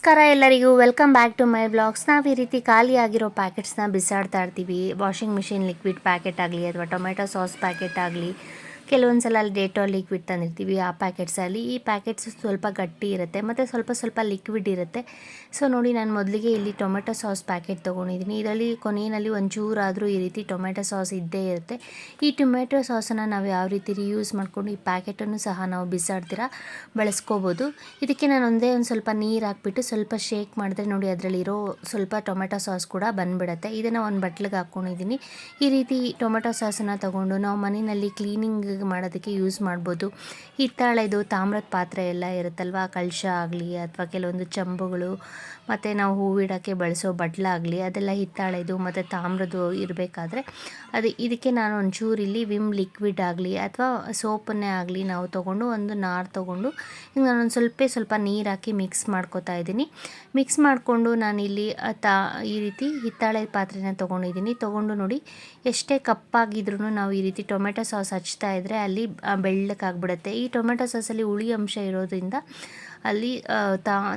ನಮಸ್ಕಾರ ಎಲ್ಲರಿಗೂ. Welcome back to my blogs ನಾವು ಈ ರೀತಿ ಖಾಲಿಯಾಗಿರೋ ಪ್ಯಾಕೆಟ್ಸ್ನ ಬಿಸಾಡ್ತಾ ಇರ್ತೀವಿ. ವಾಷಿಂಗ್ ಮಿಷಿನ್ ಲಿಕ್ವಿಡ್ ಪ್ಯಾಕೆಟ್ ಆಗಲಿ, ಅಥವಾ ಟೊಮೆಟೊ ಸಾಸ್ ಪ್ಯಾಕೆಟ್ ಆಗಲಿ ಕೆಲವೊಂದು ಸಲ ಅಲ್ಲಿ ಡೇಟಾಲ್ ಲಿಕ್ವಿಡ್ ತಂದಿರ್ತೀವಿ. ಆ ಪ್ಯಾಕೆಟ್ಸಲ್ಲಿ ಈ ಪ್ಯಾಕೆಟ್ಸ್ ಸ್ವಲ್ಪ ಗಟ್ಟಿ ಇರುತ್ತೆ. ಮತ್ತು ಸ್ವಲ್ಪ ಸ್ವಲ್ಪ ಲಿಕ್ವಿಡ್ ಇರುತ್ತೆ. ಸೊ ನೋಡಿ ನಾನು ಮೊದಲಿಗೆ ಇಲ್ಲಿ ಟೊಮೆಟೊ ಸಾಸ್ ಪ್ಯಾಕೆಟ್ ತೊಗೊಂಡಿದ್ದೀನಿ ಇದರಲ್ಲಿ ಕೊನೆಯಲ್ಲಿ ಒಂಚೂರಾದರೂ ಈ ರೀತಿ ಟೊಮೆಟೊ ಸಾಸ್ ಇದ್ದೇ ಇರುತ್ತೆ. ಈ ಟೊಮೆಟೊ ಸಾಸನ್ನು ನಾವು ಯಾವ ರೀತಿ ರಿಯೂಸ್ ಮಾಡಿಕೊಂಡು ಈ ಪ್ಯಾಕೆಟನ್ನು ಸಹ ನಾವು ಬಿಸಾಡ್ತೀರ ಬಳಸ್ಕೋಬೋದು. ಇದಕ್ಕೆ ನಾನು ಒಂದೇ ಒಂದು ಸ್ವಲ್ಪ ನೀರು ಹಾಕ್ಬಿಟ್ಟು ಸ್ವಲ್ಪ ಶೇಕ್ ಮಾಡಿದ್ರೆ ನೋಡಿ ಅದರಲ್ಲಿರೋ ಸ್ವಲ್ಪ ಟೊಮೆಟೊ ಸಾಸ್ ಕೂಡ ಬಂದುಬಿಡುತ್ತೆ. ಇದನ್ನು ಒಂದು ಬಟ್ಲಿಗೆ ಹಾಕ್ಕೊಂಡಿದ್ದೀನಿ ಈ ರೀತಿ ಟೊಮೆಟೊ ಸಾಸನ್ನು ತಗೊಂಡು ನಾವು ಮನೆಯಲ್ಲಿ ಕ್ಲೀನಿಂಗ್ ಮಾಡೋದಕ್ಕೆ ಯೂಸ್ ಮಾಡ್ಬೋದು. ಹಿತ್ತಾಳೆದು ತಾಮ್ರದ ಪಾತ್ರೆ ಎಲ್ಲ ಇರುತ್ತಲ್ವ? ಕಳಶ ಆಗಲಿ ಅಥವಾ ಕೆಲವೊಂದು ಚಂಬುಗಳು, ಮತ್ತು ನಾವು ಹೂವಿಡೋಕ್ಕೆ ಬಳಸೋ ಬಟ್ಲಾಗಲಿ ಅದೆಲ್ಲ ಹಿತ್ತಾಳೆದು ಮತ್ತು ತಾಮ್ರದ್ದು ಇರಬೇಕಾದ್ರೆ ಅದು ಇದಕ್ಕೆ ನಾನು ಒಂಚೂರು ಇಲ್ಲಿ ವಿಮ್ ಲಿಕ್ವಿಡ್ ಆಗಲಿ ಅಥವಾ ಸೋಪನ್ನೇ ಆಗಲಿ ನಾವು ತೊಗೊಂಡು ಒಂದು ನಾರು ತೊಗೊಂಡು ಈಗ ಒಂದು ಸ್ವಲ್ಪ ಸ್ವಲ್ಪ ನೀರು ಹಾಕಿ ಮಿಕ್ಸ್ ಮಾಡ್ಕೊತಾ ಇದ್ದೀನಿ. ಮಿಕ್ಸ್ ಮಾಡಿಕೊಂಡು ನಾನಿಲ್ಲಿ ತಾ ಈ ರೀತಿ ಹಿತ್ತಾಳೆ ಪಾತ್ರೆನ ತೊಗೊಂಡಿದ್ದೀನಿ. ತೊಗೊಂಡು ನೋಡಿ ಎಷ್ಟೇ ಕಪ್ಪಾಗಿದ್ರೂ ನಾವು ಈ ರೀತಿ ಟೊಮೆಟೊ ಸಾಸ್ ಹಚ್ತಾ ಇದ್ದರೆ ಅಲ್ಲಿ ಬೆಳ್ಳಕ್ಕೆ ಬೆಳ್ಳಕ್ಕಾಗ್ಬಿಡುತ್ತೆ ಈ ಟೊಮೆಟೊ ಸಾಸಲ್ಲಿ ಹುಳಿ ಅಂಶ ಇರೋದ್ರಿಂದ ಅಲ್ಲಿ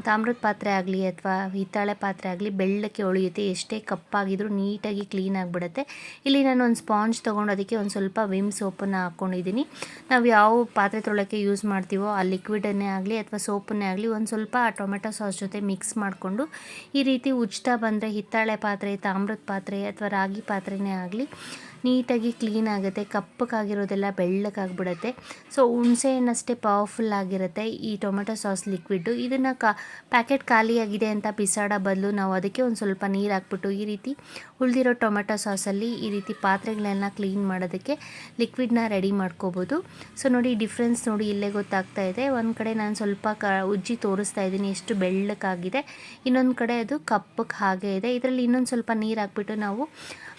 ತಾಮ್ರದ ಪಾತ್ರೆ ಆಗಲಿ ಅಥವಾ ಹಿತ್ತಾಳೆ ಪಾತ್ರೆ ಆಗಲಿ ಬೆಳ್ಳಕ್ಕೆ ಉಳಿಯುತ್ತೆ ಎಷ್ಟೇ ಕಪ್ಪಾಗಿದ್ರೂ ನೀಟಾಗಿ ಕ್ಲೀನ್ ಆಗಿಬಿಡುತ್ತೆ. ಇಲ್ಲಿ ನಾನು ಒಂದು ಸ್ಪಾಂಜ್ ತೊಗೊಂಡು ಅದಕ್ಕೆ ಒಂದು ಸ್ವಲ್ಪ ವಿಮ್ ಸೋಪನ್ನು ಹಾಕ್ಕೊಂಡಿದ್ದೀನಿ. ನಾವು ಯಾವ ಪಾತ್ರೆ ತೊಳಕ್ಕೆ ಯೂಸ್ ಮಾಡ್ತೀವೋ ಆ ಲಿಕ್ವಿಡನ್ನೇ ಆಗಲಿ ಅಥವಾ ಸೋಪನ್ನೇ ಆಗಲಿ ಒಂದು ಸ್ವಲ್ಪ ಆ ಟೊಮೆಟೊ ಸಾಸ್ ಜೊತೆ ಮಿಕ್ಸ್ ಮಾಡಿಕೊಂಡು ಈ ರೀತಿ ಉಜ್ತಾ ಬಂದರೆ ಹಿತ್ತಾಳೆ ಪಾತ್ರೆ, ತಾಮ್ರದ ಪಾತ್ರೆ ಅಥವಾ ರಾಗಿ ಪಾತ್ರೆನೇ ಆಗಲಿ ನೀಟಾಗಿ ಕ್ಲೀನ್ ಆಗುತ್ತೆ ಕಪ್ಪಕ್ಕಾಗಿರೋದೆಲ್ಲ ಬೆಳ್ಳಕ್ಕಾಗ್ಬಿಡುತ್ತೆ ಸೊ ಹುಣಸೆ ಹಣ್ಣಷ್ಟೇ ಪವರ್ಫುಲ್ ಆಗಿರುತ್ತೆ ಈ ಟೊಮೆಟೊ ಸಾಸ್ ಲಿಕ್ವಿಡ್ಡು ಇದನ್ನು ಕಾ ಪ್ಯಾಕೆಟ್ ಖಾಲಿಯಾಗಿದೆ ಅಂತ ಬಿಸಾಡೋ ಬದಲು ನಾವು ಅದಕ್ಕೆ ಒಂದು ಸ್ವಲ್ಪ ನೀರು ಹಾಕ್ಬಿಟ್ಟು ಈ ರೀತಿ ಉಳಿದಿರೋ ಟೊಮೆಟೊ ಸಾಸಲ್ಲಿ ಈ ರೀತಿ ಪಾತ್ರೆಗಳನ್ನ ಕ್ಲೀನ್ ಮಾಡೋದಕ್ಕೆ ಲಿಕ್ವಿಡ್ನ ರೆಡಿ ಮಾಡ್ಕೋಬೋದು. ಸೊ ನೋಡಿ ಡಿಫ್ರೆನ್ಸ್ ನೋಡಿ ಇಲ್ಲೇ ಗೊತ್ತಾಗ್ತಾ ಇದೆ. ಒಂದು ಕಡೆ ನಾನು ಸ್ವಲ್ಪ ಕ, ಉಜ್ಜಿ ತೋರಿಸ್ತಾ ಇದ್ದೀನಿ ಎಷ್ಟು ಬೆಳ್ಳಕ್ಕಾಗಿದೆ ಇನ್ನೊಂದು ಕಡೆ ಅದು ಕಪ್ಪಕ್ಕೆ ಹಾಗೆ ಇದೆ. ಇದರಲ್ಲಿ ಇನ್ನೊಂದು ಸ್ವಲ್ಪ ನೀರು ಹಾಕ್ಬಿಟ್ಟು ನಾವು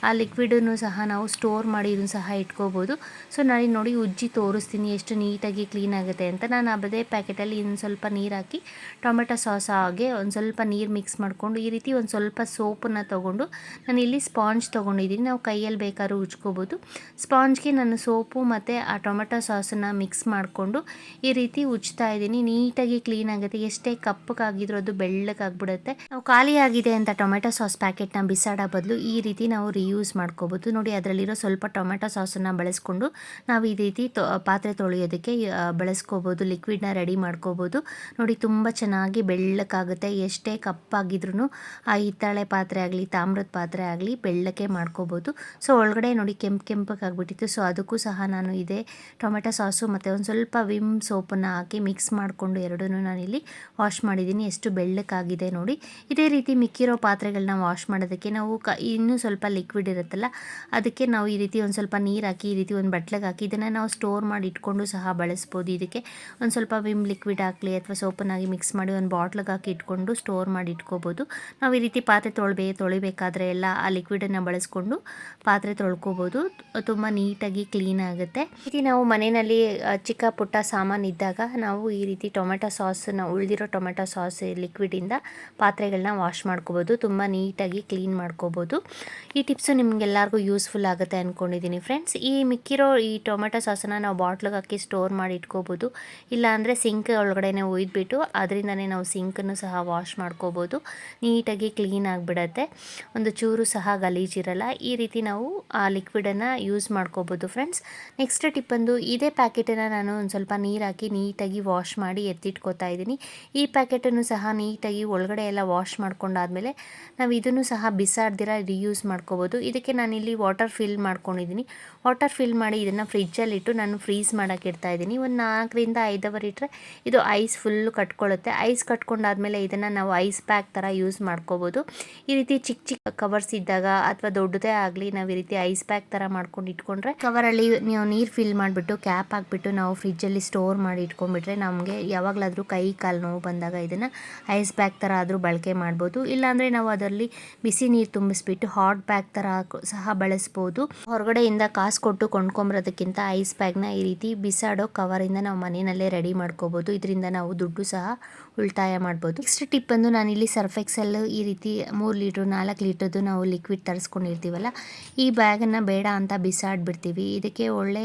ಆ ಲಿಕ್ವಿಡನ್ನು ಸಹ ನಾವು ಸ್ಟೋರ್ ಮಾಡಿ ಇದನ್ನು ಸಹ ಇಟ್ಕೋಬೋದು. ಸೊ ನಾನು ನೋಡಿ ಉಜ್ಜಿ ತೋರಿಸ್ತೀನಿ ಎಷ್ಟು ನೀಟಾಗಿ ಕ್ಲೀನ್ ಆಗುತ್ತೆ ಅಂತ. ನಾನು ಅದೇ ಪ್ಯಾಕೆಟಲ್ಲಿ ಇನ್ನು ಸ್ವಲ್ಪ ನೀರು ಹಾಕಿ, ಟೊಮೆಟೊ ಸಾಸ್ ಹಾಗೆ ಒಂದು ಸ್ವಲ್ಪ ನೀರು ಮಿಕ್ಸ್ ಮಾಡಿಕೊಂಡು, ಈ ರೀತಿ ಒಂದು ಸ್ವಲ್ಪ ಸೋಪನ್ನು ತೊಗೊಂಡು, ನಾನು ಇಲ್ಲಿ ಸ್ಪಾಂಜ್ ತೊಗೊಂಡಿದ್ದೀನಿ. ನಾವು ಕೈಯಲ್ಲಿ ಬೇಕಾದ್ರೂ ಉಜ್ಕೋಬೋದು. ಸ್ಪಾಂಜ್ಗೆ ನಾನು ಸೋಪು ಮತ್ತು ಆ ಟೊಮೆಟೊ ಸಾಸನ್ನು ಮಿಕ್ಸ್ ಮಾಡಿಕೊಂಡು, ಈ ರೀತಿ ಉಜ್ತಾ ಇದ್ದೀನಿ. ನೀಟಾಗಿ ಕ್ಲೀನ್ ಆಗುತ್ತೆ. ಎಷ್ಟೇ ಕಪ್ಪಗಾಗಿದ್ರೂ ಅದು ಬೆಳ್ಳಕ್ಕಾಗ್ಬಿಡುತ್ತೆ ನಾವು ಖಾಲಿ ಆಗಿದೆ ಅಂತ ಟೊಮೆಟೊ ಸಾಸ್ ಪ್ಯಾಕೆಟ್ನ ಬಿಸಾಡೋ ಬದಲು ಈ ರೀತಿ ನಾವು ರಿಯೂಸ್ ಮಾಡ್ಕೋಬೋದು. ನೋಡಿ, ಅದರಲ್ಲಿರೋ ಸ್ವಲ್ಪ ಟೊಮೆಟೊ ಸಾಸನ್ನು ಬಳಸ್ಕೊಂಡು ನಾವು ಈ ರೀತಿ ತೊ, ಪಾತ್ರೆ ತೊಳೆಯೋದಕ್ಕೆ ಬಳಸ್ಕೋಬೋದು ಲಿಕ್ವಿಡ್ನ ರೆಡಿ ಮಾಡ್ಕೋಬೋದು. ನೋಡಿ, ತುಂಬ ಚೆನ್ನಾಗಿ ಬೆಳ್ಳಕ್ಕಾಗುತ್ತೆ. ಎಷ್ಟೇ ಕಪ್ಪಾಗಿದ್ರೂ ಆ ಹಿತ್ತಾಳೆ ಪಾತ್ರೆ ಆಗಲಿ, ತಾಮ್ರದ ಪಾತ್ರೆ ಆಗಲಿ ಬೆಳ್ಳಕ್ಕೆ ಮಾಡ್ಕೋಬೋದು. ಸೊ, ಒಳಗಡೆ ನೋಡಿ, ಕೆಂಪು ಕೆಂಪಕ್ಕಾಗ್ಬಿಟ್ಟಿತ್ತು ಸೊ, ಅದಕ್ಕೂ ಸಹ ನಾನು ಇದೇ ಟೊಮೆಟೊ ಸಾಸು ಮತ್ತು ಒಂದು ಸ್ವಲ್ಪ ವಿಮ್ ಸೋಪನ್ನು ಹಾಕಿ ಮಿಕ್ಸ್ ಮಾಡಿಕೊಂಡು ಎರಡನ್ನೂ ನಾನಿಲ್ಲಿ ವಾಶ್ ಮಾಡಿದ್ದೀನಿ. ಎಷ್ಟು ಬೆಳ್ಳಕ್ಕಾಗಿದೆ ನೋಡಿ. ಇದೇ ರೀತಿ ಮಿಕ್ಕಿರೋ ಪಾತ್ರೆಗಳನ್ನ ವಾಶ್ ಮಾಡೋದಕ್ಕೆ ನಾವು ಕ, ಇನ್ನೂ ಸ್ವಲ್ಪ ಲಿಕ್ವಿಡ್ ಇರುತ್ತಲ್ಲ ಅದಕ್ಕೆ ನಾವು ಈ ರೀತಿ ಒಂದು ಸ್ವಲ್ಪ ನೀರು ಹಾಕಿ, ಈ ರೀತಿ ಒಂದು ಬಟ್ಲಿಗೆ ಹಾಕಿ, ಇದನ್ನು ನಾವು ಸ್ಟೋರ್ ಮಾಡಿ ಇಟ್ಕೊಂಡು ಸಹ ಬಳಸ್ಬೋದು. ಇದಕ್ಕೆ ಒಂದು ಸ್ವಲ್ಪ ವಿಮ್ ಲಿಕ್ವಿಡ್ ಹಾಕಲಿ ಅಥವಾ ಸೋಪನ್ನಾಗಿ ಮಿಕ್ಸ್ ಮಾಡಿ ಒಂದು ಬಾಟ್ಲಿಗೆ ಹಾಕಿ ಇಟ್ಕೊಂಡು ಸ್ಟೋರ್ ಮಾಡಿ ಇಟ್ಕೋಬೋದು. ನಾವು ಈ ರೀತಿ ಪಾತ್ರೆ ತೊಳ್ಬೇ, ತೊಳಿಬೇಕಾದ್ರೆ ಎಲ್ಲ ಆ ಲಿಕ್ವಿಡನ್ನು ಬಳಸ್ಕೊಂಡು ಪಾತ್ರೆ ತೊಳ್ಕೊಬೋದು. ತುಂಬ ನೀಟಾಗಿ ಕ್ಲೀನ್ ಆಗುತ್ತೆ. ರೀತಿ ನಾವು ಮನೆಯಲ್ಲಿ ಚಿಕ್ಕ ಪುಟ್ಟ ಸಾಮಾನು ಇದ್ದಾಗ ನಾವು ಈ ರೀತಿ ಟೊಮೆಟೊ ಸಾಸನ್ನ ಉಳಿದಿರೋ ಟೊಮೆಟೊ ಸಾಸ್ ಲಿಕ್ವಿಡಿಂದ ಪಾತ್ರೆಗಳನ್ನ ವಾಶ್ ಮಾಡ್ಕೋಬೋದು. ತುಂಬ ನೀಟಾಗಿ ಕ್ಲೀನ್ ಮಾಡ್ಕೋಬೋದು. ಈ ಟಿಪ್ಸು ನಿಮಗೆಲ್ಲರಿಗೂ ಯೂಸ್ಫುಲ್ ಆಗುತ್ತೆ ಅಂದ್ಕೊಂಡಿದ್ದೀನಿ ಫ್ರೆಂಡ್ಸ್ ಈ ಮಿಕ್ಕಿರೋ ಈ ಟೊಮೆಟೊ ಸಾಸನ್ನ ನಾವು ಬಾಟ್ಲಿಗೆ ಹಾಕಿ ಸ್ಟೋರ್ ಮಾಡಿ ಇಟ್ಕೋಬೋದು. ಇಲ್ಲಾಂದರೆ ಸಿಂಕ್ ಒಳಗಡೆನೆ ಒಯ್ದುಬಿಟ್ಟು ಅದರಿಂದನೇ ನಾವು ಸಿಂಕನ್ನು ಸಹ ವಾಶ್ ಮಾಡ್ಕೋಬೋದು. ನೀಟಾಗಿ ಕ್ಲೀನ್ ಆಗಿಬಿಡತ್ತೆ. ಒಂದು ಚೂರು ಸಹ ಗಲೀಜಿರಲ್ಲ ಈ ರೀತಿ ನಾವು ಆ ಲಿಕ್ವಿಡನ್ನು ಯೂಸ್ ಮಾಡ್ಕೋಬೋದು ಫ್ರೆಂಡ್ಸ್ ನೆಕ್ಸ್ಟ್ ಟಿಪ್ ಬಂದು ಇದೇ ಪ್ಯಾಕೆಟನ್ನು ನಾನು ಒಂದು ಸ್ವಲ್ಪ ನೀರು ಹಾಕಿ ನೀಟಾಗಿ ವಾಶ್ ಮಾಡಿ ಎತ್ತಿಟ್ಕೋತಾ ಇದ್ದೀನಿ ಈ ಪ್ಯಾಕೆಟನ್ನು ಸಹ ನೀಟಾಗಿ ಒಳಗಡೆ ಎಲ್ಲ ವಾಶ್ ಮಾಡ್ಕೊಂಡಾದ್ಮೇಲೆ ನಾವು ಇದನ್ನು ಸಹ ಬಿಸಾಡ್ದಿರ ರಿಯೂಸ್ ಮಾಡ್ಕೋಬೋದು. ಇದಕ್ಕೆ ನಾನಿಲ್ಲಿ ವಾಟರ್ ಫಿಲ್ ಮಾಡ್ಕೊಂಡಿದ್ದೀನಿ. ವಾಟರ್ ಫಿಲ್ ಮಾಡಿ ಇದನ್ನು ಫ್ರಿಜ್ಜಲ್ಲಿಟ್ಟು ನಾನು ಫ್ರೀಸ್ ಮಾಡೋಕೆ ಇಡ್ತಾ ಇದ್ದೀನಿ. ಒಂದು ನಾಲ್ಕರಿಂದ ಐದು ಇಟ್ಟರೆ ಇದು ಐಸ್ ಫುಲ್ಲು ಕಟ್ಕೊಳ್ಳುತ್ತೆ. ಐಸ್ ಕಟ್ಕೊಂಡಾದಮೇಲೆ ಇದನ್ನು ನಾವು ಐಸ್ ಪ್ಯಾಕ್ ಥರ ಯೂಸ್ ಮಾಡ್ಕೋಬೋದು. ಈ ರೀತಿ ಚಿಕ್ಕ ಚಿಕ್ಕ ಕವರ್ಸ್ ಇದ್ದಾಗ ಅಥವಾ ದೊಡ್ಡದೇ ಆಗಲಿ ನಾವು ಈ ರೀತಿ ಐಸ್ ಪ್ಯಾಕ್ ಥರ ಮಾಡ್ಕೊಂಡು ಇಟ್ಕೊಂಡ್ರೆ ಕವರಲ್ಲಿ ನೀವು ನೀರು ಫಿಲ್ ಮಾಡಿಬಿಟ್ಟು ಕ್ಯಾಪ್ ಹಾಕ್ಬಿಟ್ಟು ನಾವು ಫ್ರಿಜ್ಜಲ್ಲಿ ಸ್ಟೋರ್ ಮಾಡಿ ಇಟ್ಕೊಂಡ್ಬಿಟ್ರೆ ನಮಗೆ ಯಾವಾಗಲಾದರೂ ಕೈ, ಕಾಲು ನೋವು ಬಂದಾಗ ಇದನ್ನು ಐಸ್ ಪ್ಯಾಕ್ ಥರ ಆದರೂ ಬಳಕೆ ಮಾಡ್ಬೋದು. ಇಲ್ಲಾಂದರೆ ನಾವು ಅದರಲ್ಲಿ ಬಿಸಿ ನೀರು ತುಂಬಿಸ್ಬಿಟ್ಟು ಹಾಟ್ ಪ್ಯಾಕ್ ಥರ ಥರ ಸಹ ಬಳಸ್ಬೋದು. ಹೊರಗಡೆಯಿಂದ ಕಾಸು ಕೊಟ್ಟು ಕೊಂಡ್ಕೊಂಬರೋದಕ್ಕಿಂತ ಐಸ್ ಬ್ಯಾಗ್ನ ಈ ರೀತಿ ಬಿಸಾಡೋ ಕವರಿಂದ ನಾವು ಮನೆಯಲ್ಲೇ ರೆಡಿ ಮಾಡ್ಕೋಬೋದು. ಇದರಿಂದ ನಾವು ದುಡ್ಡು ಸಹ ಉಳಿತಾಯ ಮಾಡ್ಬೋದು. ನೆಕ್ಸ್ಟ್ ಟಿಪ್ ಬಂದು ನಾನಿಲ್ಲಿ ಸರ್ಫ್ ಎಕ್ಸೆಲ್ ಈ ರೀತಿ ಮೂರು ಲೀಟ್ರ್ ನಾಲ್ಕು ಲೀಟ್ರದ್ದು ನಾವು ಲಿಕ್ವಿಡ್ ತರಿಸ್ಕೊಂಡಿರ್ತೀವಲ್ಲ, ಈ ಬ್ಯಾಗನ್ನು ಬೇಡ ಅಂತ ಬಿಸಾಡ್ಬಿಡ್ತೀವಿ. ಇದಕ್ಕೆ ಒಳ್ಳೆ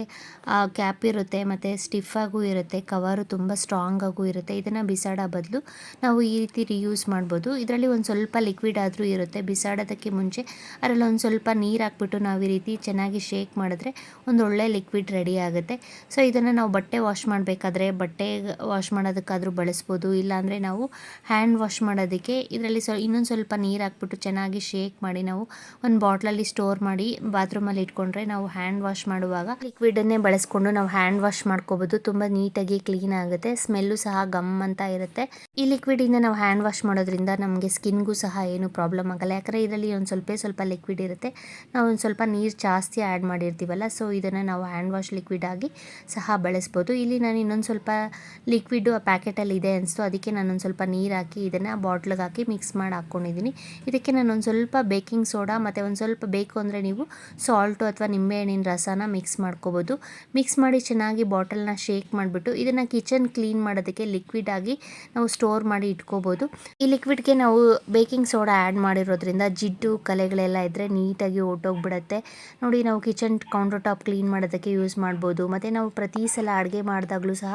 ಕ್ಯಾಪ್ ಇರುತ್ತೆ, ಮತ್ತು ಸ್ಟಿಫಾಗೂ ಇರುತ್ತೆ ಕವರು ತುಂಬ ಸ್ಟ್ರಾಂಗಾಗೂ ಇರುತ್ತೆ. ಇದನ್ನು ಬಿಸಾಡೋ ಬದಲು ನಾವು ಈ ರೀತಿ ರಿಯೂಸ್ ಮಾಡ್ಬೋದು. ಇದರಲ್ಲಿ ಒಂದು ಸ್ವಲ್ಪ ಲಿಕ್ವಿಡ್ ಆದರೂ ಇರುತ್ತೆ. ಬಿಸಾಡೋದಕ್ಕೆ ಮುಂಚೆ ಅದರಲ್ಲಿ ಒಂದು ನೀರು ಹಾಕ್ಬಿಟ್ಟು ನಾವು ಈ ರೀತಿ ಚೆನ್ನಾಗಿ ಶೇಕ್ ಮಾಡಿದ್ರೆ ಒಂದು ಒಳ್ಳೆ ಲಿಕ್ವಿಡ್ ರೆಡಿ ಆಗುತ್ತೆ. ಸೊ ಇದನ್ನು ನಾವು ಬಟ್ಟೆ ವಾಶ್ ಮಾಡಬೇಕಾದ್ರೆ ಬಟ್ಟೆ ವಾಶ್ ಮಾಡೋದಕ್ಕಾದರೂ ಬಳಸ್ಬೋದು. ಇಲ್ಲಾಂದರೆ ನಾವು ಹ್ಯಾಂಡ್ ವಾಶ್ ಮಾಡೋದಕ್ಕೆ ಇದರಲ್ಲಿ ಸ್ವ ಇನ್ನೊಂದು ಸ್ವಲ್ಪ ನೀರು ಹಾಕ್ಬಿಟ್ಟು ಚೆನ್ನಾಗಿ ಶೇಕ್ ಮಾಡಿ ನಾವು ಒಂದು ಬಾಟ್ಲಲ್ಲಿ ಸ್ಟೋರ್ ಮಾಡಿ ಬಾತ್ರೂಮಲ್ಲಿ ಇಟ್ಕೊಂಡ್ರೆ ನಾವು ಹ್ಯಾಂಡ್ ವಾಶ್ ಮಾಡುವಾಗ ಲಿಕ್ವಿಡನ್ನೇ ಬಳಸ್ಕೊಂಡು ನಾವು ಹ್ಯಾಂಡ್ ವಾಶ್ ಮಾಡ್ಕೋಬೋದು. ತುಂಬ ನೀಟಾಗಿ ಕ್ಲೀನ್ ಆಗುತ್ತೆ. ಸ್ಮೆಲ್ಲು ಸಹ ಗಮ್ ಅಂತ ಇರುತ್ತೆ. ಈ ಲಿಕ್ವಿಡಿಂದ ನಾವು ಹ್ಯಾಂಡ್ ವಾಶ್ ಮಾಡೋದ್ರಿಂದ ನಮಗೆ ಸ್ಕಿನ್ಗೂ ಸಹ ಏನು ಪ್ರಾಬ್ಲಮ್ ಆಗಲ್ಲ. ಯಾಕಂದರೆ ಇದರಲ್ಲಿ ಒಂದು ಸ್ವಲ್ಪ ಸ್ವಲ್ಪ ಲಿಕ್ವಿಡ್ ಇರುತ್ತೆ. ನಾವು ಒಂದು ಸ್ವಲ್ಪ ನೀರು ಜಾಸ್ತಿ ಆ್ಯಡ್ ಮಾಡಿರ್ತೀವಲ್ಲ ಸೊ ಇದನ್ನು ನಾವು ಹ್ಯಾಂಡ್ ವಾಶ್ ಲಿಕ್ವಿಡ್ ಆಗಿ ಸಹ ಬಳಸ್ಬೋದು. ಇಲ್ಲಿ ನಾನು ಇನ್ನೊಂದು ಸ್ವಲ್ಪ ಲಿಕ್ವಿಡು ಆ ಪ್ಯಾಕೆಟಲ್ಲಿ ಇದೆ ಅನಿಸ್ತು, ಅದಕ್ಕೆ ನಾನೊಂದು ಸ್ವಲ್ಪ ನೀರು ಹಾಕಿ ಇದನ್ನು ಬಾಟ್ಲಿಗೆ ಹಾಕಿ ಮಿಕ್ಸ್ ಮಾಡಿ ಹಾಕ್ಕೊಂಡಿದ್ದೀನಿ ಇದಕ್ಕೆ ನಾನು ಒಂದು ಸ್ವಲ್ಪ ಬೇಕಿಂಗ್ ಸೋಡಾ ಮತ್ತು ಒಂದು ಸ್ವಲ್ಪ ಬೇಕು ಅಂದರೆ ನೀವು ಸಾಲ್ಟು ಅಥವಾ ನಿಂಬೆಹಣ್ಣಿನ ರಸನ ಮಿಕ್ಸ್ ಮಾಡ್ಕೋಬೋದು. ಮಿಕ್ಸ್ ಮಾಡಿ ಚೆನ್ನಾಗಿ ಬಾಟಲ್ನ ಶೇಕ್ ಮಾಡಿಬಿಟ್ಟು ಇದನ್ನು ಕಿಚನ್ ಕ್ಲೀನ್ ಮಾಡೋದಕ್ಕೆ ಲಿಕ್ವಿಡ್ ಆಗಿ ನಾವು ಸ್ಟೋರ್ ಮಾಡಿ ಇಟ್ಕೋಬೋದು. ಈ ಲಿಕ್ವಿಡ್ಗೆ ನಾವು ಬೇಕಿಂಗ್ ಸೋಡಾ ಆ್ಯಡ್ ಮಾಡಿರೋದ್ರಿಂದ ಜಿಡ್ಡು, ಕಲೆಗಳೆಲ್ಲ ಇದ್ದರೆ ನೀಟಾಗಿ ಹೊರ್ಟೋಗ್ಬಿಡತ್ತೆ ನೋಡಿ, ನಾವು ಕಿಚನ್ ಕೌಂಟರ್ ಟಾಪ್ ಕ್ಲೀನ್ ಮಾಡೋದಕ್ಕೆ ಯೂಸ್ ಮಾಡ್ಬೋದು. ಮತ್ತು ನಾವು ಪ್ರತಿ ಸಲ ಅಡುಗೆ ಮಾಡಿದಾಗಲೂ ಸಹ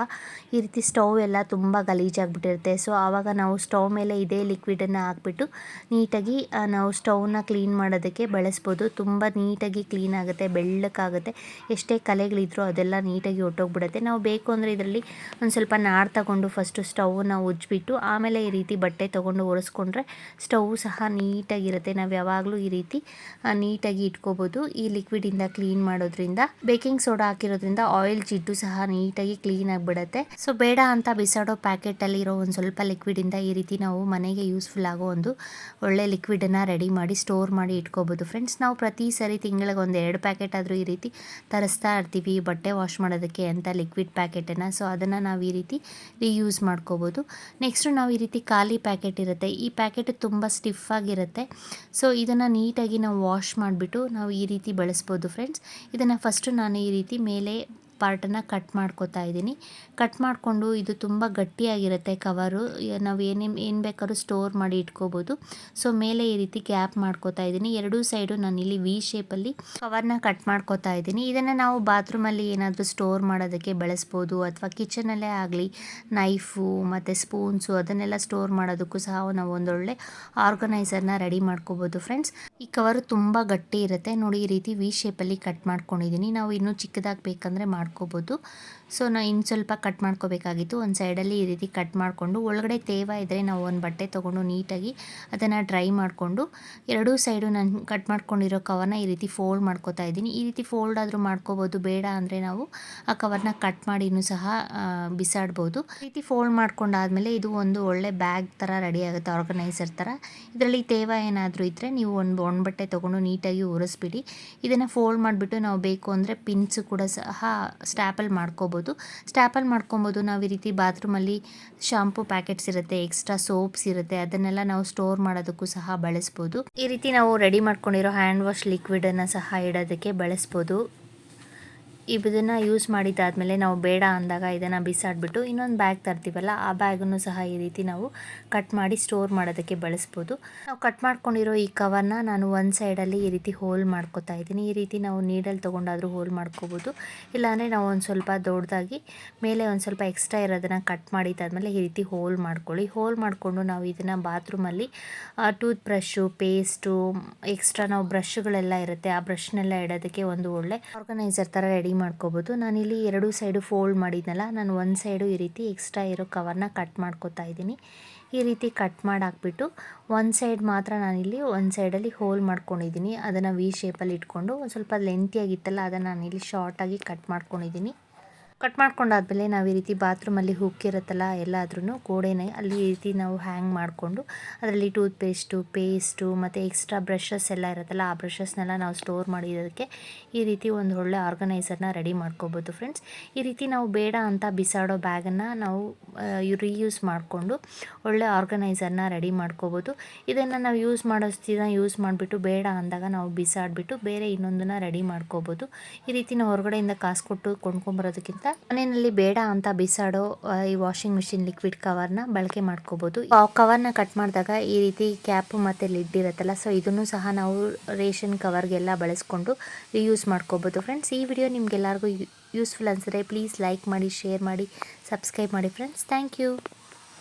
ಈ ರೀತಿ ಸ್ಟವ್ ಎಲ್ಲ ತುಂಬ ಗಲೀಜಾಗಿಬಿಟ್ಟಿರುತ್ತೆ. ಸೊ ಆವಾಗ ನಾವು ಸ್ಟವ್ ಮೇಲೆ ಇದೇ ಲಿಕ್ವಿಡನ್ನು ಹಾಕ್ಬಿಟ್ಟು ನೀಟಾಗಿ ನಾವು ಸ್ಟವ್ನ ಕ್ಲೀನ್ ಮಾಡೋದಕ್ಕೆ ಬಳಸ್ಬೋದು. ತುಂಬ ನೀಟಾಗಿ ಕ್ಲೀನ್ ಆಗುತ್ತೆ ಬೆಳ್ಳಕ್ಕಾಗುತ್ತೆ ಎಷ್ಟೇ ಕಲೆಗಳಿದ್ರೂ ಅದೆಲ್ಲ ನೀಟಾಗಿ ಹೊಟ್ಟೋಗ್ಬಿಡುತ್ತೆ ನಾವು ಬೇಕು ಅಂದರೆ ಇದರಲ್ಲಿ ಒಂದು ಸ್ವಲ್ಪ ನಾರು ತಗೊಂಡು ಫಸ್ಟು ಸ್ಟವ್ನ ಉಜ್ಜಿಬಿಟ್ಟು ಆಮೇಲೆ ಈ ರೀತಿ ಬಟ್ಟೆ ತೊಗೊಂಡು ಒರೆಸ್ಕೊಂಡ್ರೆ ಸ್ಟವ್ ಸಹ ನೀಟಾಗಿರುತ್ತೆ. ನಾವು ಯಾವಾಗಲೂ ಈ ರೀತಿ ನೀಟಾಗಿ ಇಟ್ಕೋಬೋದು. ಈ ಲಿಕ್ವಿಡಿಂದ ಕ್ಲೀನ್ ಮಾಡೋದ್ರಿಂದ ಬೇಕಿಂಗ್ ಸೋಡಾ ಹಾಕಿರೋದ್ರಿಂದ ಆಯಿಲ್ ಜಿಡ್ಡು ಸಹ ನೀಟಾಗಿ ಕ್ಲೀನ್ ಆಗಿಬಿಡುತ್ತೆ. ಸೊ ಬೇಡ ಅಂತ ಬಿಸಾಡೋ ಪ್ಯಾಕೆಟಲ್ಲಿ ಇರೋ ಒಂದು ಸ್ವಲ್ಪ ಲಿಕ್ವಿಡಿಂದ ಈ ರೀತಿ ನಾವು ಮನೆಗೆ ಯೂಸ್ಫುಲ್ ಆಗೋ ಒಂದು ಒಳ್ಳೆ ಲಿಕ್ವಿಡನ್ನು ರೆಡಿ ಮಾಡಿ ಸ್ಟೋರ್ ಮಾಡಿ ಇಟ್ಕೋಬೋದು ಫ್ರೆಂಡ್ಸ್ ನಾವು ಪ್ರತಿ ಸರಿ ತಿಂಗಳಿಗೆ ಒಂದು ಎರಡು ಪ್ಯಾಕೆಟ್ ಆದರೂ ಈ ರೀತಿ ತರಿಸ್ತಾ ಇರ್ತೀವಿ, ಬಟ್ಟೆ ವಾಶ್ ಮಾಡೋದಕ್ಕೆ ಅಂತ ಲಿಕ್ವಿಡ್ ಪ್ಯಾಕೆಟನ್ನು ಸೊ ಅದನ್ನು ನಾವು ಈ ರೀತಿ ರೀಯೂಸ್ ಮಾಡ್ಕೋಬೋದು. ನೆಕ್ಸ್ಟು ನಾವು ಈ ರೀತಿ ಖಾಲಿ ಪ್ಯಾಕೆಟ್ ಇರುತ್ತೆ. ಈ ಪ್ಯಾಕೆಟ್ ತುಂಬ ಸ್ಟಿಫ್ ಆಗಿರುತ್ತೆ. ಸೊ ಇದನ್ನು ನೀಟಾಗಿ ನಾವು ವಾಶ್ ಮಾಡಿಬಿಟ್ಟು ನಾವು ಈ ರೀತಿ ಬಳಸ್ಬೋದು ಫ್ರೆಂಡ್ಸ್ ಇದನ್ನು ಫಸ್ಟು ನಾನು ಈ ರೀತಿ ಮೇಲೆ ಪಾರ್ಟನ್ನು ಕಟ್ ಮಾಡ್ಕೋತಾ ಇದ್ದೀನಿ. ಕಟ್ ಮಾಡಿಕೊಂಡು ಇದು ತುಂಬ ಗಟ್ಟಿಯಾಗಿರುತ್ತೆ ಕವರು. ನಾವು ಏನೇನು, ಏನು ಬೇಕಾದ್ರೂ ಸ್ಟೋರ್ ಮಾಡಿ ಇಟ್ಕೋಬೋದು. ಸೊ ಮೇಲೆ ಈ ರೀತಿ ಗ್ಯಾಪ್ ಮಾಡ್ಕೋತಾ ಇದ್ದೀನಿ. ಎರಡೂ ಸೈಡು ನಾನು ಇಲ್ಲಿ ವಿ ಶೇಪಲ್ಲಿ ಕವರ್ನ ಕಟ್ ಮಾಡ್ಕೋತಾ ಇದ್ದೀನಿ. ಇದನ್ನು ನಾವು ಬಾತ್ರೂಮಲ್ಲಿ ಏನಾದರೂ ಸ್ಟೋರ್ ಮಾಡೋದಕ್ಕೆ ಬಳಸ್ಬೋದು ಅಥವಾ ಕಿಚನಲ್ಲೇ ಆಗಲಿ ನೈಫು ಮತ್ತು ಸ್ಪೂನ್ಸು ಅದನ್ನೆಲ್ಲ ಸ್ಟೋರ್ ಮಾಡೋದಕ್ಕೂ ಸಹ ನಾವು ಒಂದೊಳ್ಳೆ ಆರ್ಗನೈಸರ್ನ ರೆಡಿ ಮಾಡ್ಕೋಬೋದು ಫ್ರೆಂಡ್ಸ್ ಈ ಕವರು ತುಂಬ ಗಟ್ಟಿ ಇರುತ್ತೆ. ನೋಡಿ ಈ ರೀತಿ ವಿ ಶೇಪಲ್ಲಿ ಕಟ್ ಮಾಡ್ಕೊಂಡಿದ್ದೀನಿ. ನಾವು ಇನ್ನೂ ಚಿಕ್ಕದಾಗಿ ಬೇಕಂದರೆ ಮಾಡ್ಕೋಬೋದು ಸೊ ನಾನು ಇನ್ನು ಸ್ವಲ್ಪ ಕಟ್ ಮಾಡ್ಕೋಬೇಕಾಗಿತ್ತು. ಒಂದು ಸೈಡಲ್ಲಿ ಈ ರೀತಿ ಕಟ್ ಮಾಡಿಕೊಂಡು, ಒಳಗಡೆ ತೇವ ಇದ್ದರೆ ನಾವು ಒಂದು ಬಟ್ಟೆ ತೊಗೊಂಡು ನೀಟಾಗಿ ಅದನ್ನು ಡ್ರೈ ಮಾಡಿಕೊಂಡು, ಎರಡೂ ಸೈಡು ನಾನು ಕಟ್ ಮಾಡ್ಕೊಂಡಿರೋ ಕವರ್ನ ಈ ರೀತಿ ಫೋಲ್ಡ್ ಮಾಡ್ಕೋತಾ ಇದ್ದೀನಿ. ಈ ರೀತಿ ಫೋಲ್ಡ್ ಆದರೂ ಮಾಡ್ಕೋಬೋದು. ಬೇಡ ಅಂದರೆ ನಾವು ಆ ಕವರ್ನ ಕಟ್ ಮಾಡಿನೂ ಸಹ ಬಿಸಾಡ್ಬೋದು. ಈ ರೀತಿ ಫೋಲ್ಡ್ ಮಾಡ್ಕೊಂಡಾದಮೇಲೆ ಇದು ಒಂದು ಒಳ್ಳೆ ಬ್ಯಾಗ್ ಥರ ರೆಡಿ ಆಗುತ್ತೆ ಆರ್ಗನೈಸರ್ ಥರ ಇದರಲ್ಲಿ ತೇವ ಏನಾದರೂ ಇದ್ದರೆ ನೀವು ಒಂದು ಒಣ ಬಟ್ಟೆ ತೊಗೊಂಡು ನೀಟಾಗಿ ಉರಿಸ್ಬಿಡಿ. ಇದನ್ನು ಫೋಲ್ಡ್ ಮಾಡಿಬಿಟ್ಟು ನಾವು ಬೇಕು ಅಂದರೆ ಪಿನ್ಸು ಕೂಡ ಸಹ ಸ್ಟ್ಯಾಪಲ್ ಮಾಡ್ಕೋಬೋದು. ಸ್ಟ್ಯಾಪಲ್ ಮಾಡ್ಕೊಬೋದು, ನಾವು ಈ ರೀತಿ ಬಾತ್ರೂಮಲ್ಲಿ ಶಾಂಪೂ ಪ್ಯಾಕೆಟ್ಸ್ ಇರುತ್ತೆ, ಎಕ್ಸ್ಟ್ರಾ ಸೋಪ್ಸ್ ಇರುತ್ತೆ, ಅದನ್ನೆಲ್ಲ ನಾವು ಸ್ಟೋರ್ ಮಾಡೋದಕ್ಕೂ ಸಹ ಬಳಸ್ಬೋದು. ಈ ರೀತಿ ನಾವು ರೆಡಿ ಮಾಡ್ಕೊಂಡಿರೋ ಹ್ಯಾಂಡ್ ವಾಶ್ ಲಿಕ್ವಿಡನ್ನು ಸಹ ಇಡೋದಕ್ಕೆ ಬಳಸ್ಬೋದು. ಇದನ್ನು ಯೂಸ್ ಮಾಡಿದ್ದಾದಮೇಲೆ ನಾವು ಬೇಡ ಅಂದಾಗ ಇದನ್ನು ಬಿಸಾಡಿಬಿಟ್ಟು ಇನ್ನೊಂದು ಬ್ಯಾಗ್ ತರ್ತೀವಲ್ಲ, ಆ ಬ್ಯಾಗನ್ನು ಸಹ ಈ ರೀತಿ ನಾವು ಕಟ್ ಮಾಡಿ ಸ್ಟೋರ್ ಮಾಡೋದಕ್ಕೆ ಬಳಸ್ಬೋದು. ನಾವು ಕಟ್ ಮಾಡ್ಕೊಂಡಿರೋ ಈ ಕವರ್ನ ನಾನು ಒಂದು ಸೈಡಲ್ಲಿ ಈ ರೀತಿ ಹೋಲ್ ಮಾಡ್ಕೊತಾ ಇದ್ದೀನಿ. ಈ ರೀತಿ ನಾವು ನೀಡಲ್ಲಿ ತೊಗೊಂಡಾದರೂ ಹೋಲ್ ಮಾಡ್ಕೋಬೋದು. ಇಲ್ಲಾಂದರೆ ನಾವು ಒಂದು ಸ್ವಲ್ಪ ದೊಡ್ಡದಾಗಿ ಮೇಲೆ ಒಂದು ಸ್ವಲ್ಪ ಎಕ್ಸ್ಟ್ರಾ ಇರೋದನ್ನು ಕಟ್ ಮಾಡಿದ್ದಾದಮೇಲೆ ಈ ರೀತಿ ಹೋಲ್ ಮಾಡ್ಕೊಳ್ಳಿ. ಹೋಲ್ ಮಾಡಿಕೊಂಡು ನಾವು ಇದನ್ನು ಬಾತ್ರೂಮಲ್ಲಿ ಟೂತ್ ಬ್ರಷ್ಷು ಪೇಸ್ಟು ಎಕ್ಸ್ಟ್ರಾ ನಾವು ಬ್ರಷ್ಗಳೆಲ್ಲ ಇರುತ್ತೆ, ಆ ಬ್ರಷ್ನೆಲ್ಲ ಇಡೋದಕ್ಕೆ ಒಂದು ಒಳ್ಳೆ ಆರ್ಗನೈಸರ್ ಥರ ರೆಡಿ ಮಾಡ್ಕೋಬೋದು. ನಾನಿಲ್ಲಿ ಎರಡು ಸೈಡು ಫೋಲ್ಡ್ ಮಾಡಿದ್ನಲ್ಲ, ನಾನು ಒಂದು ಸೈಡು ಈ ರೀತಿ ಎಕ್ಸ್ಟ್ರಾ ಇರೋ ಕವರ್ನ ಕಟ್ ಮಾಡ್ಕೊತಾ ಇದ್ದೀನಿ. ಈ ರೀತಿ ಕಟ್ ಮಾಡಿ ಹಾಕ್ಬಿಟ್ಟು ಒಂದು ಸೈಡ್ ಮಾತ್ರ ನಾನಿಲ್ಲಿ ಒಂದು ಸೈಡಲ್ಲಿ ಹೋಲ್ ಮಾಡ್ಕೊಂಡಿದ್ದೀನಿ. ಅದನ್ನು ವಿ ಶೇಪಲ್ಲಿ ಇಟ್ಕೊಂಡು ಒಂದು ಸ್ವಲ್ಪ ಲೆಂತಿಯಾಗಿತ್ತಲ್ಲ ಅದನ್ನು ನಾನಿಲ್ಲಿ ಶಾರ್ಟಾಗಿ ಕಟ್ ಮಾಡ್ಕೊಂಡಿದ್ದೀನಿ. ಕಟ್ ಮಾಡ್ಕೊಂಡಾದ್ಮೇಲೆ ನಾವು ಈ ರೀತಿ ಬಾತ್ರೂಮಲ್ಲಿ ಹುಕ್ಕಿರುತ್ತಲ್ಲ ಎಲ್ಲಾದ್ರೂ ಗೋಡೆನ ಅಲ್ಲಿ ಈ ರೀತಿ ನಾವು ಹ್ಯಾಂಗ್ ಮಾಡಿಕೊಂಡು ಅದರಲ್ಲಿ ಟೂತ್ ಪೇಸ್ಟು ಪೇಸ್ಟು ಮತ್ತು ಎಕ್ಸ್ಟ್ರಾ ಬ್ರಷಸ್ ಎಲ್ಲ ಇರುತ್ತಲ್ಲ ಆ ಬ್ರಷಸ್ನೆಲ್ಲ ನಾವು ಸ್ಟೋರ್ ಮಾಡಿರೋದಕ್ಕೆ ಈ ರೀತಿ ಒಂದು ಒಳ್ಳೆ ಆರ್ಗನೈಸರ್ನ ರೆಡಿ ಮಾಡ್ಕೋಬೋದು ಫ್ರೆಂಡ್ಸ್ ಈ ರೀತಿ ನಾವು ಬೇಡ ಅಂತ ಬಿಸಾಡೋ ಬ್ಯಾಗನ್ನು ನಾವು ರೀಯೂಸ್ ಮಾಡಿಕೊಂಡು ಒಳ್ಳೆ ಆರ್ಗನೈಸರ್ನ ರೆಡಿ ಮಾಡ್ಕೋಬೋದು. ಇದನ್ನು ನಾವು ಯೂಸ್ ಮಾಡೋಸ್ತಿನ ಯೂಸ್ ಮಾಡಿಬಿಟ್ಟು ಬೇಡ ಅಂದಾಗ ನಾವು ಬಿಸಾಡಿಬಿಟ್ಟು ಬೇರೆ ಇನ್ನೊಂದನ್ನು ರೆಡಿ ಮಾಡ್ಕೋಬೋದು. ಈ ರೀತಿ ನಾವು ಹೊರಗಡೆಯಿಂದ ಕಾಸು ಕೊಟ್ಟು ಕೊಂಡ್ಕೊಂಬರೋದಕ್ಕಿಂತ ಮನೆಯಲ್ಲಿ ಬೇಡ ಅಂತ ಬಿಸಾಡೋ ಈ ವಾಷಿಂಗ್ ಮಿಷಿನ್ ಲಿಕ್ವಿಡ್ ಕವರ್ನ ಬಳಕೆ ಮಾಡ್ಕೋಬೋದು. ಕವರ್ ಕವರ್ನ ಕಟ್ ಮಾಡಿದಾಗ ಈ ರೀತಿ ಕ್ಯಾಪ್ ಮತ್ತೆ ಲಿಡ್ ಇರುತ್ತಲ್ಲ ಸೊ ಇದನ್ನು ಸಹ ನಾವು ರೇಷನ್ ಕವರ್ಗೆಲ್ಲ ಬಳಸ್ಕೊಂಡು ಯೂಸ್ ಮಾಡ್ಕೋಬೋದು. ಫ್ರೆಂಡ್ಸ್ ಈ ವಿಡಿಯೋ ನಿಮ್ಗೆಲ್ಲರಿಗೂ ಯೂಸ್ಫುಲ್ ಅನಿಸಿದ್ರೆ ಪ್ಲೀಸ್ ಲೈಕ್ ಮಾಡಿ ಶೇರ್ ಮಾಡಿ ಸಬ್ಸ್ಕ್ರೈಬ್ ಮಾಡಿ. Friends thank you